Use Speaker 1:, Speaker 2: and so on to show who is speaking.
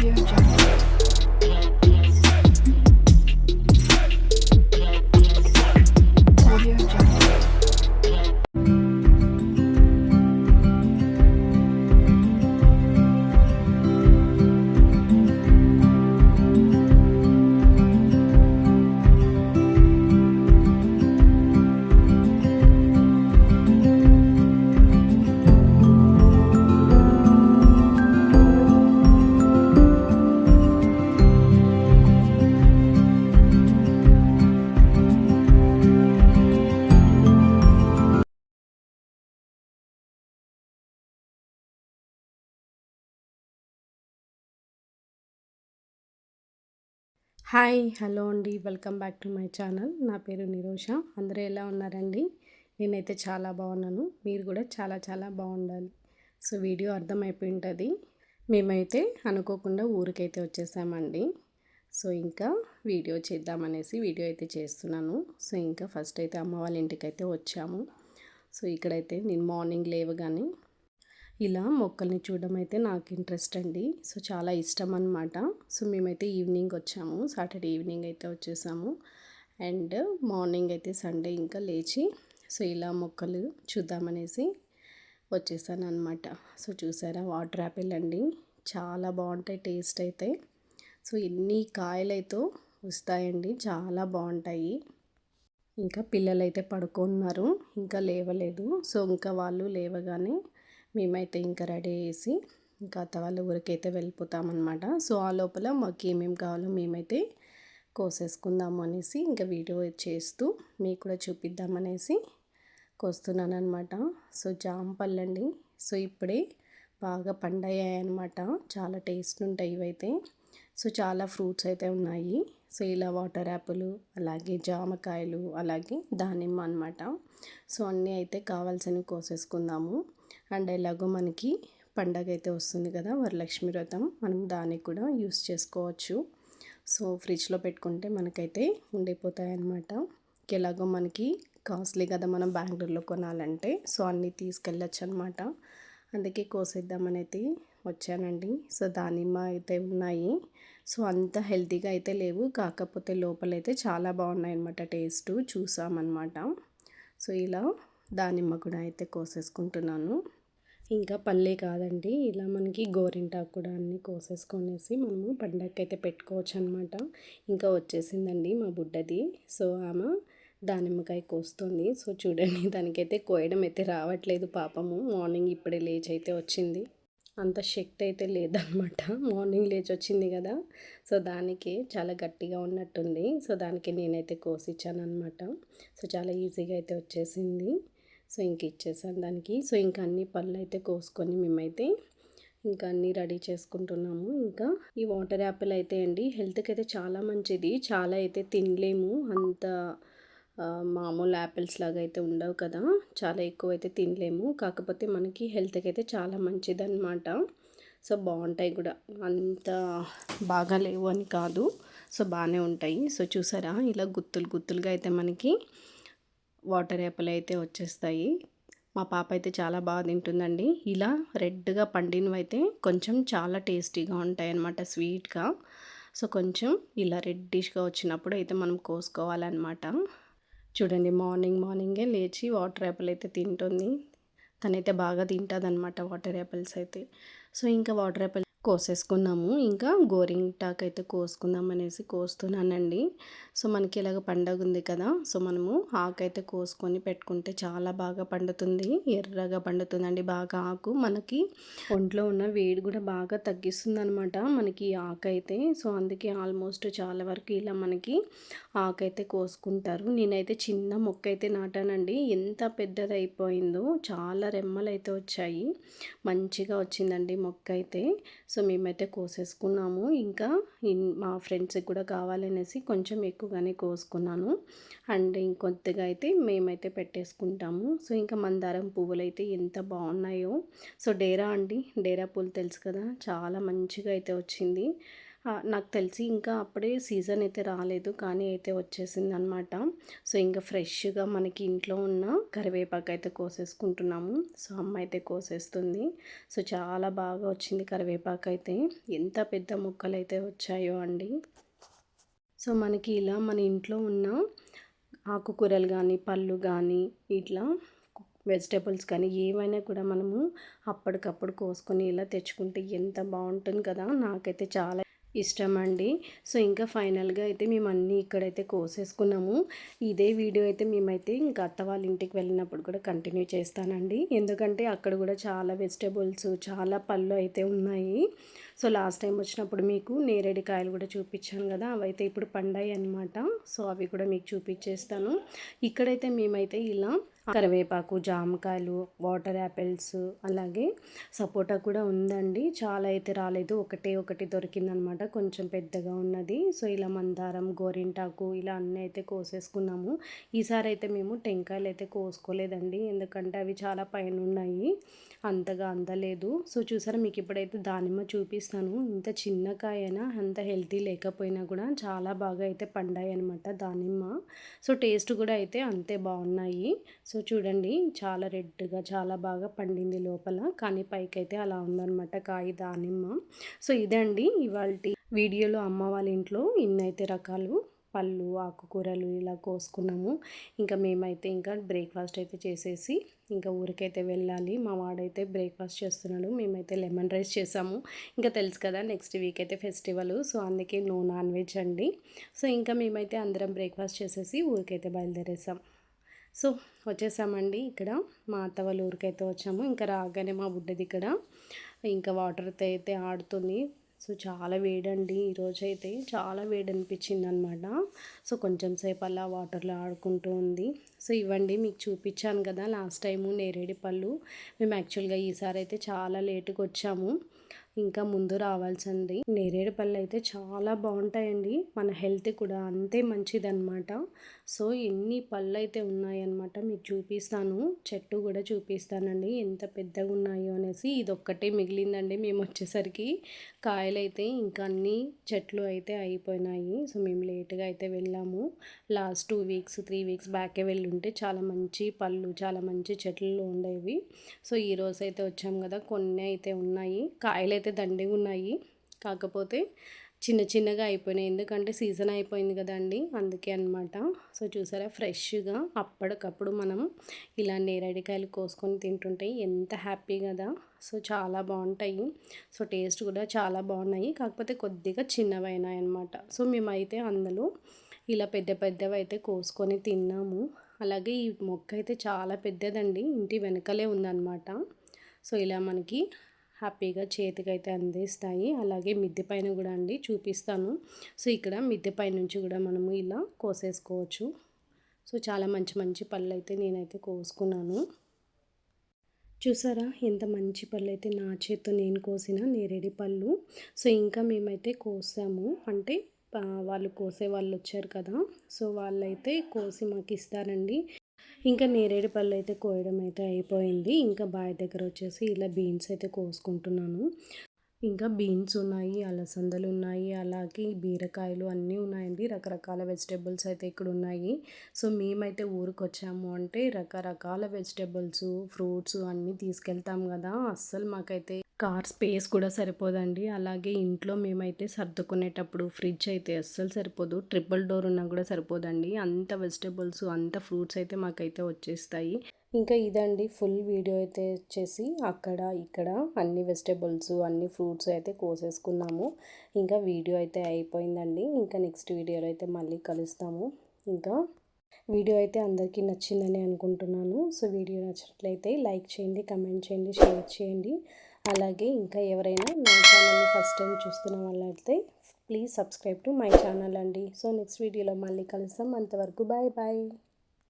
Speaker 1: Audio Jungle.
Speaker 2: Hi hello అండి. Welcome back to my channel. నా పేరు నిరోష. అందరూ ఎలా ఉన్నారండి? నేనైతే చాలా బాగున్నాను. మీరు కూడా చాలా చాలా బాగుండాలి. సో వీడియో అర్థమైపోయి ఉంటుంది మేమైతే అనుకోకుండా ఊరికైతే వచ్చేసామండి. సో ఇంకా వీడియో చేద్దామనేసి వీడియో అయితే చేస్తున్నాను. సో ఇంకా ఫస్ట్ అయితే అమ్మ వాళ్ళ ఇంటికి అయితే వచ్చాము. సో ఇక్కడైతే నేను మార్నింగ్ లేవగానే ఇలా మొక్కల్ని చూడడం అయితే నాకు ఇంట్రెస్ట్ అండి. సో చాలా ఇష్టం అనమాట సో మేమైతే ఈవినింగ్ వచ్చాము. సాటర్డే ఈవినింగ్ అయితే వచ్చేసాము. అండ్ మార్నింగ్ అయితే సండే ఇంకా లేచి సో ఇలా మొక్కలు చూద్దామనేసి వచ్చేసాను అనమాట సో చూసారా? వాటర్ యాపిల్ అండి. చాలా బాగుంటాయి టేస్ట్ అయితే. సో ఎన్ని కాయలైతే వస్తాయండి చాలా బాగుంటాయి. ఇంకా పిల్లలైతే పడుకున్నారు ఇంకా లేవలేదు. సో ఇంకా వాళ్ళు లేవగానే మేమైతే ఇంకా రెడీ చేసి ఇంకా అత్త వాళ్ళ ఊరికైతే వెళ్ళిపోతామన్నమాట. సో ఆ లోపల మాకు ఏమేమి కావాలో మేమైతే కోసేసుకుందాము అనేసి ఇంకా వీడియో చేస్తూ మీకు కూడా చూపిద్దామనేసి కోస్తున్నాను అనమాట సో జాంపల్లండి సో ఇప్పుడే బాగా పండయ్యాయి అనమాట చాలా టేస్ట్ ఉంటాయి ఇవైతే. సో చాలా ఫ్రూట్స్ అయితే ఉన్నాయి. సో ఇలా వాటర్ యాపిల్ అలాగే జామకాయలు అలాగే దానిమ్మ అనమాట సో అన్నీ అయితే కావాల్సినవి కోసేసుకుందాము. అండ్ ఎలాగో మనకి పండగ అయితే వస్తుంది కదా వరలక్ష్మి వ్రతం మనం దానికి కూడా యూస్ చేసుకోవచ్చు. సో ఫ్రిడ్జ్లో పెట్టుకుంటే మనకైతే ఉండిపోతాయి అన్నమాట ఎలాగో మనకి కాస్ట్లీ కదా మనం బెంగళూరులో కొనాలంటే సో అన్నీ తీసుకెళ్ళచ్చు అనమాట అందుకే కోసేద్దామని అయితే వచ్చానండి. సో దానిమ్మ అయితే ఉన్నాయి. సో అంత హెల్తీగా అయితే లేవు. కాకపోతే లోపలైతే చాలా బాగున్నాయి అనమాట టేస్ట్. చూసామన్నమాట. సో ఇలా దానిమ్మ కూడా అయితే కోసేసుకుంటున్నాను. ఇంకా పల్లె కాదండి. ఇలా మనకి గోరింటాకు కూడా అన్నీ కోసేసుకొనేసి మనము పండగకి అయితే పెట్టుకోవచ్చు అనమాట ఇంకా వచ్చేసిందండి మా బుడ్డది. సో ఆమె దానిమ్మకాయ కోస్తుంది. సో చూడండి దానికైతే కోయడం అయితే రావట్లేదు పాపము. మార్నింగ్ ఇప్పుడే లేచి అయితే వచ్చింది. అంత శక్తి అయితే లేదనమాట. మార్నింగ్ లేచి వచ్చింది కదా. సో దానికి చాలా గట్టిగా ఉన్నట్టుంది. సో దానికి నేనైతే కోసిచ్చాను అనమాట సో చాలా ఈజీగా అయితే వచ్చేసింది. సో ఇంక ఇచ్చేసాను దానికి. సో ఇంకా అన్ని పళ్ళు అయితే కోసుకొని మేమైతే ఇంకా అన్నీ రెడీ చేసుకుంటున్నాము. ఇంకా ఈ వాటర్ యాపిల్ అయితే అండి హెల్త్కి అయితే చాలా మంచిది. చాలా అయితే తినలేము. అంత మామూలు యాపిల్స్ లాగా అయితే ఉండవు కదా. చాలా ఎక్కువ అయితే తినలేము. కాకపోతే మనకి హెల్త్కి అయితే చాలా మంచిది అనమాట సో బాగుంటాయి కూడా. అంత బాగా లేవు అని కాదు. సో బాగానే ఉంటాయి. సో చూసారా? ఇలా గుత్తులు గుత్తులుగా అయితే మనకి వాటర్ యాపిల్ అయితే వచ్చేస్తాయి. మా పాప అయితే చాలా బాగా తింటుందండి. ఇలా రెడ్గా పండినవి అయితే కొంచెం చాలా టేస్టీగా ఉంటాయి అన్నమాట స్వీట్గా. సో కొంచెం ఇలా రెడ్డిష్గా వచ్చినప్పుడు అయితే మనం కోసుకోవాలన్నమాట. చూడండి మార్నింగ్ మార్నింగే లేచి వాటర్ యాపిల్ అయితే తింటుంది. తనైతే బాగా తింటుంది అనమాట వాటర్ యాపిల్స్ అయితే. సో ఇంకా వాటర్ యాపిల్ కోసేసుకున్నాము. ఇంకా గోరింటాకు అయితే కోసుకుందాం అనేసి కోస్తున్నానండి. సో మనకి ఇలాగ పండగ ఉంది కదా సో మనము ఆకు అయితే కోసుకొని పెట్టుకుంటే చాలా బాగా పండుతుంది. ఎర్రగా పండుతుందండి. బాగా ఆకు మనకి ఒంట్లో ఉన్న వేడి కూడా బాగా తగ్గిస్తుంది అనమాట మనకి ఈ ఆకు అయితే సో అందుకే ఆల్మోస్ట్ చాలా వరకు ఇలా మనకి ఆకు అయితే కోసుకుంటారు. నేనైతే చిన్న మొక్క అయితే నాటానండి. ఎంత పెద్దది అయిపోయిందో చాలా రెమ్మలు అయితే వచ్చాయి. మంచిగా వచ్చిందండి మొక్క అయితే సో మేమైతే కోసేసుకున్నాము. ఇంకా మా ఫ్రెండ్స్కి కూడా కావాలనేసి కొంచెం ఎక్కువగానే కోసుకున్నాను. అండ్ ఇంకొద్దిగా అయితే మేమైతే పెట్టేసుకుంటాము. సో ఇంకా మందారం పువ్వులు అయితే ఎంత బాగున్నాయో. సో డేరా అండి డేరా పూలు తెలుసు కదా చాలా మంచిగా అయితే వచ్చింది. నాకు తెలిసి ఇంకా అప్పుడే సీజన్ అయితే రాలేదు కానీ అయితే వచ్చేసింది అనమాట సో ఇంకా ఫ్రెష్గా మనకి ఇంట్లో ఉన్న కరివేపాకు అయితే కోసేసుకుంటున్నాము. సో అమ్మ అయితే కోసేస్తుంది. సో చాలా బాగా వచ్చింది కరివేపాకు అయితే. ఎంత పెద్ద ముక్కలు అయితే వచ్చాయో అండి. సో మనకి ఇలా మన ఇంట్లో ఉన్న ఆకుకూరలు కానీ పళ్ళు కానీ ఇట్లా వెజిటేబుల్స్ కానీ ఏవైనా కూడా మనము అప్పటికప్పుడు కోసుకొని ఇలా తెచ్చుకుంటే ఎంత బాగుంటుంది కదా! నాకైతే చాలా ఇష్టం అండి సో ఇంకా ఫైనల్గా అయితే మేము అన్నీ ఇక్కడైతే కోసేసుకున్నాము. ఇదే వీడియో అయితే మేమైతే ఇంకా అత్త వాళ్ళ ఇంటికి వెళ్ళినప్పుడు కూడా కంటిన్యూ చేస్తానండి. ఎందుకంటే అక్కడ కూడా చాలా వెజిటేబుల్స్ చాలా పళ్ళు అయితే ఉన్నాయి. సో లాస్ట్ టైం వచ్చినప్పుడు మీకు నేరేడి కాయలు కూడా చూపించాను కదా అవైతే ఇప్పుడు పండాయి అనమాట సో అవి కూడా మీకు చూపించేస్తాను. ఇక్కడైతే మేమైతే ఇలా కరివేపాకు జామకాయలు వాటర్ యాపిల్స్ అలాగే సపోటా కూడా ఉందండి. చాలా అయితే రాలేదు. ఒకటే ఒకటి దొరికిందనమాట. కొంచెం పెద్దగా ఉన్నది. సో ఇలా మందారం గోరింటాకు ఇలా అన్నీ అయితే కోసేసుకున్నాము. ఈసారి అయితే మేము టెంకాయలు అయితే కోసుకోలేదండి. ఎందుకంటే అవి చాలా పైన ఉన్నాయి అంతగా అందలేదు. సో చూసారా మీకు ఇప్పుడైతే దానిమ్మ చూపిస్తాను. ఇంత చిన్న కాయనా అంత హెల్తీ లేకపోయినా కూడా చాలా బాగా అయితే పండాయి అనమాట దానిమ్మ. సో టేస్ట్ కూడా అయితే అంతే బాగున్నాయి. సో చూడండి చాలా రెడ్గా చాలా బాగా పండింది లోపల. కానీ పైకి అయితే అలా ఉందనమాట కాయ దానిమ్మ. సో ఇదండి ఇవాళ వీడియోలో అమ్మ వాళ్ళ ఇంట్లో ఇన్నైతే రకాలు. పళ్ళు ఆకుకూరలు ఇలా కోసుకున్నాము. ఇంకా మేమైతే ఇంకా బ్రేక్ఫాస్ట్ అయితే చేసేసి ఇంకా ఊరికైతే వెళ్ళాలి. మా వాడైతే బ్రేక్ఫాస్ట్ చేస్తున్నాడు. మేమైతే లెమన్ రైస్ చేసాము. ఇంకా తెలుసు కదా నెక్స్ట్ వీక్ అయితే ఫెస్టివల్. సో అందుకే నో నాన్ వెజ్ అండి. సో ఇంకా మేమైతే అందరం బ్రేక్ఫాస్ట్ చేసేసి ఊరికైతే బయలుదేరేసాం. సో వచ్చేసామండి ఇక్కడ. మా అత్త వాళ్ళ ఊరికైతే వచ్చాము. ఇంకా రాగానే మా బుడ్డది ఇక్కడ. ఇంకా వాటర్తో అయితే ఆడుతుంది. సో చాలా వేడండి. ఈరోజు అయితే చాలా వేడి అనిపించింది అనమాట సో కొంచెం సేపు అలా వాటర్లో ఆడుకుంటూ ఉంది. సో ఇవ్వండి మీకు చూపించాను కదా లాస్ట్ టైము నేరేడి పళ్ళు మేము యాక్చువల్గా ఈసారి అయితే చాలా లేటుగా వచ్చాము. ఇంకా ముందు రావాల్సింది. నేరేడు పళ్ళు అయితే చాలా బాగుంటాయండి. మన హెల్త్ కూడా అంతే మంచిదన్నమాట. సో ఎన్ని పళ్ళు అయితే ఉన్నాయన్నమాట మీకు చూపిస్తాను. చెట్టు కూడా చూపిస్తానండి. ఎంత పెద్దగా ఉన్నాయో అనేసి ఇది ఒక్కటే మిగిలిందండి మేము వచ్చేసరికి. కాయలైతే ఇంకా అన్ని చెట్లు అయితే అయిపోయినాయి. సో మేము లేట్గా అయితే వెళ్ళాము. Last two weeks three weeks బ్యాకే వెళ్ళుంటే చాలా మంచి పళ్ళు చాలా మంచి చెట్లు ఉండేవి. సో ఈ రోజు అయితే వచ్చాము కదా కొన్ని అయితే ఉన్నాయి. కాయలు అయితే దండిగా ఉన్నాయి. కాకపోతే చిన్న చిన్నగా అయిపోయినాయి. ఎందుకంటే సీజన్ అయిపోయింది కదండి అందుకే అనమాట సో చూసారా ఫ్రెష్గా అప్పటికప్పుడు మనం ఇలా నేరేడికాయలు కోసుకొని తింటుంటే ఎంత హ్యాపీ కదా. సో చాలా బాగుంటాయి. సో టేస్ట్ కూడా చాలా బాగున్నాయి. కాకపోతే కొద్దిగా చిన్నవైనాయి అనమాట సో మేమైతే అందులో ఇలా పెద్ద పెద్దవి అయితే కోసుకొని తిన్నాము. అలాగే ఈ మొక్క అయితే చాలా పెద్దదండి. ఇంటి వెనకలే ఉందన్నమాట. సో ఇలా మనకి హ్యాపీగా చేతికైతే అందిస్తాయి. అలాగే మిద్దె పైన కూడా అండి చూపిస్తాను. సో ఇక్కడ మిద్దె పైన నుంచి కూడా మనము ఇలా కోసేసుకోవచ్చు. సో చాలా మంచి మంచి పళ్ళు అయితే నేనైతే కోసుకున్నాను. చూసారా? ఎంత మంచి పళ్ళు అయితే నా చేత్తో నేను కోసిన నేరేడి పళ్ళు. సో ఇంకా మేమైతే కోసాము. అంటే వాళ్ళు కోసే వాళ్ళు వచ్చారు కదా. సో వాళ్ళైతే కోసి మాకు ఇస్తారండి. ఇంకా నేరేడు పళ్ళు అయితే కోయడం అయితే అయిపోయింది. ఇంకా బావి దగ్గర వచ్చేసి ఇలా బీన్స్ అయితే కోసుకుంటున్నాను. ఇంకా బీన్స్ ఉన్నాయి అలసందలు ఉన్నాయి అలాగే బీరకాయలు అన్నీ ఉన్నాయండి. రకరకాల వెజిటేబుల్స్ అయితే ఇక్కడ ఉన్నాయి. సో మేమైతే ఊరికి వచ్చాము అంటే రకరకాల వెజిటేబుల్స్ ఫ్రూట్స్ అన్నీ తీసుకెళ్తాం కదా. అస్సలు మాకైతే కార్ స్పేస్ కూడా సరిపోదండి. అలాగే ఇంట్లో మేమైతే సర్దుకునేటప్పుడు ఫ్రిడ్జ్ అయితే అస్సలు సరిపోదు. ట్రిపుల్ డోర్ ఉన్నా కూడా సరిపోదండి. అంత వెజిటేబుల్స్ అంత ఫ్రూట్స్ అయితే మాకైతే వచ్చేస్తాయి. ఇంకా ఇదండి ఫుల్ వీడియో అయితే వచ్చేసి అక్కడ ఇక్కడ అన్ని వెజిటేబుల్స్ అన్ని ఫ్రూట్స్ అయితే కోసేసుకున్నాము. ఇంకా వీడియో అయితే అయిపోయిందండి. ఇంకా నెక్స్ట్ వీడియోలో అయితే మళ్ళీ కలుస్తాము. ఇంకా వీడియో అయితే అందరికీ నచ్చిందని అనుకుంటున్నాను. సో వీడియో నచ్చినట్లయితే లైక్ చేయండి కమెంట్ చేయండి షేర్ చేయండి. అలాగే ఇంకా ఎవరైనా నా ఛానల్ని ఫస్ట్ టైం చూస్తున్న వాళ్ళైతే please subscribe to my channel అండి. సో నెక్స్ట్ వీడియోలో మళ్ళీ కలుస్తాం. అంతవరకు బాయ్ బాయ్.